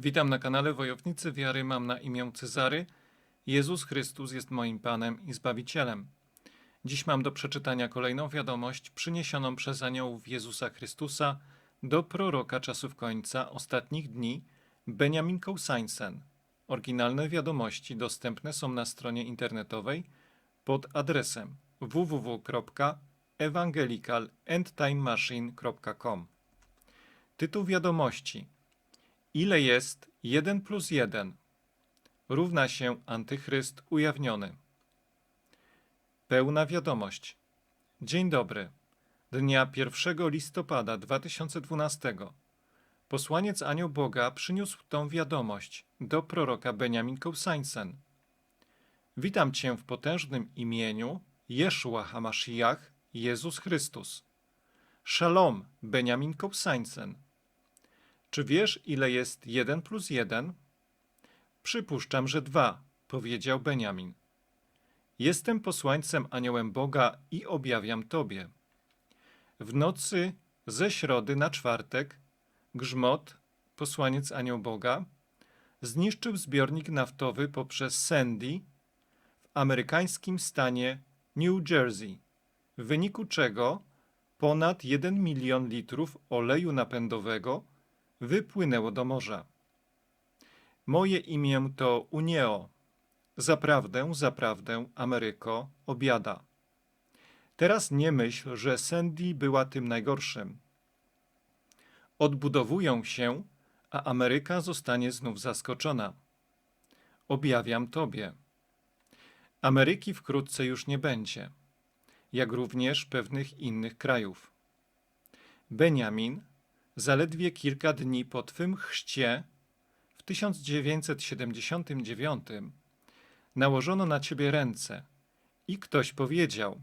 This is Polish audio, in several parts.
Witam na kanale Wojownicy Wiary, mam na imię Cezary. Jezus Chrystus jest moim Panem i Zbawicielem. Dziś mam do przeczytania kolejną wiadomość przyniesioną przez aniołów Jezusa Chrystusa do proroka czasów końca ostatnich dni, Benjamin Koussainsen. Oryginalne wiadomości dostępne są na stronie internetowej pod adresem www.evangelicalendtimemachine.com Tytuł wiadomości Ile jest 1 plus 1 równa się antychryst ujawniony. Pełna wiadomość. Dzień dobry. Dnia 1 listopada 2012 posłaniec Anioł Boga przyniósł tą wiadomość do proroka Benjamin Koussainsen. Witam Cię w potężnym imieniu Jeszua Hamashiach, Jezus Chrystus. Shalom, Benjamin Koussainsen. Czy wiesz, ile jest 1 plus 1? Przypuszczam, że dwa, powiedział Benjamin. Jestem posłańcem aniołem Boga i objawiam Tobie. W nocy ze środy na czwartek Grzmot, posłaniec anioł Boga, zniszczył zbiornik naftowy poprzez Sandy w amerykańskim stanie New Jersey, w wyniku czego ponad 1 milion litrów oleju napędowego wypłynęło do morza. Moje imię to Unio. Zaprawdę, zaprawdę, Ameryko, obiada. Teraz nie myśl, że Sandy była tym najgorszym. Odbudowują się, a Ameryka zostanie znów zaskoczona. Objawiam Tobie. Ameryki wkrótce już nie będzie, jak również pewnych innych krajów. Benjamin, zaledwie kilka dni po Twym chrzcie w 1979 nałożono na Ciebie ręce i ktoś powiedział: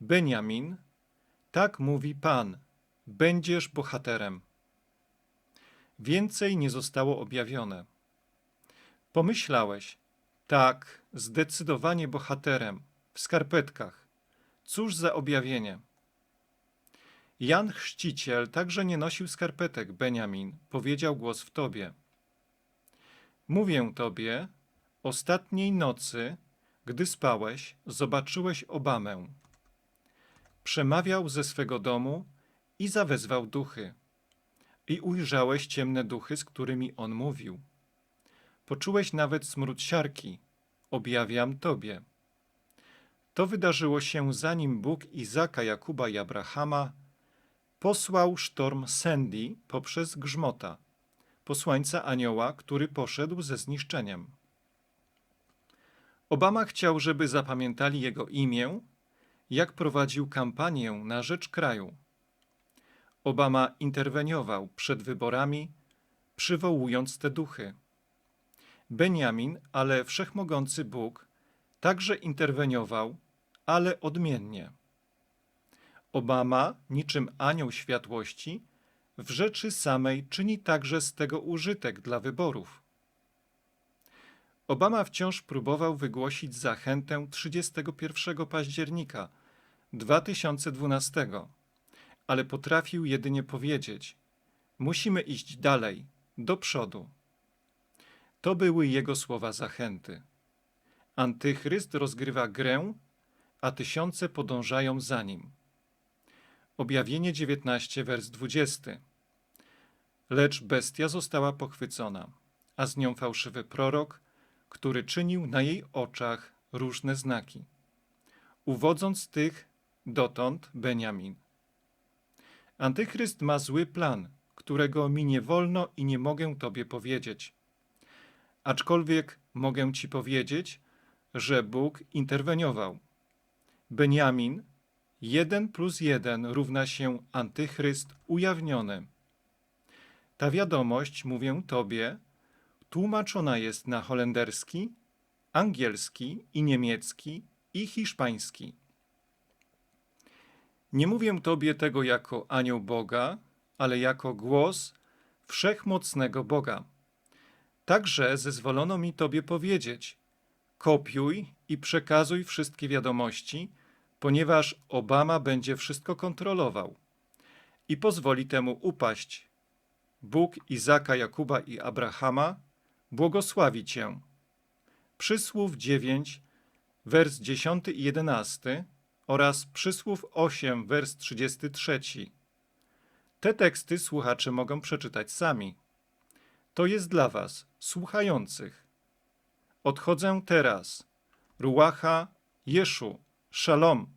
Benjamin, tak mówi Pan, będziesz bohaterem. Więcej nie zostało objawione. Pomyślałeś, tak, zdecydowanie bohaterem, w skarpetkach. Cóż za objawienie. Jan Chrzciciel także nie nosił skarpetek, Benjamin, powiedział głos w tobie. Mówię tobie, ostatniej nocy, gdy spałeś, zobaczyłeś Obamę. Przemawiał ze swego domu i zawezwał duchy. I ujrzałeś ciemne duchy, z którymi on mówił. Poczułeś nawet smród siarki. Objawiam tobie. To wydarzyło się zanim Bóg Izaka, Jakuba i Abrahama posłał sztorm Sandy poprzez grzmota, posłańca anioła, który poszedł ze zniszczeniem. Obama chciał, żeby zapamiętali jego imię, jak prowadził kampanię na rzecz kraju. Obama interweniował przed wyborami, przywołując te duchy. Benjamin, ale wszechmogący Bóg, także interweniował, ale odmiennie. Obama, niczym anioł światłości, w rzeczy samej czyni także z tego użytek dla wyborów. Obama wciąż próbował wygłosić zachętę 31 października 2012, ale potrafił jedynie powiedzieć: Musimy iść dalej, do przodu. To były jego słowa zachęty. Antychryst rozgrywa grę, a tysiące podążają za nim. Objawienie 19, wers 20. Lecz bestia została pochwycona, a z nią fałszywy prorok, który czynił na jej oczach różne znaki, uwodząc tych dotąd Benjamin. Antychryst ma zły plan, którego mi nie wolno i nie mogę tobie powiedzieć. Aczkolwiek mogę ci powiedzieć, że Bóg interweniował. Benjamin, 1 plus 1 równa się antychryst ujawniony. Ta wiadomość, mówię tobie, tłumaczona jest na holenderski, angielski i niemiecki i hiszpański. Nie mówię tobie tego jako anioł Boga, ale jako głos wszechmocnego Boga. Także zezwolono mi tobie powiedzieć: kopiuj i przekazuj wszystkie wiadomości, ponieważ Obama będzie wszystko kontrolował i pozwoli temu upaść. Bóg Izaka, Jakuba i Abrahama, błogosławi Cię. Przysłów 9, wers 10 i 11 oraz Przysłów 8, wers 33. Te teksty słuchacze mogą przeczytać sami. To jest dla Was, słuchających. Odchodzę teraz. Ruacha, Jeszu, Shalom.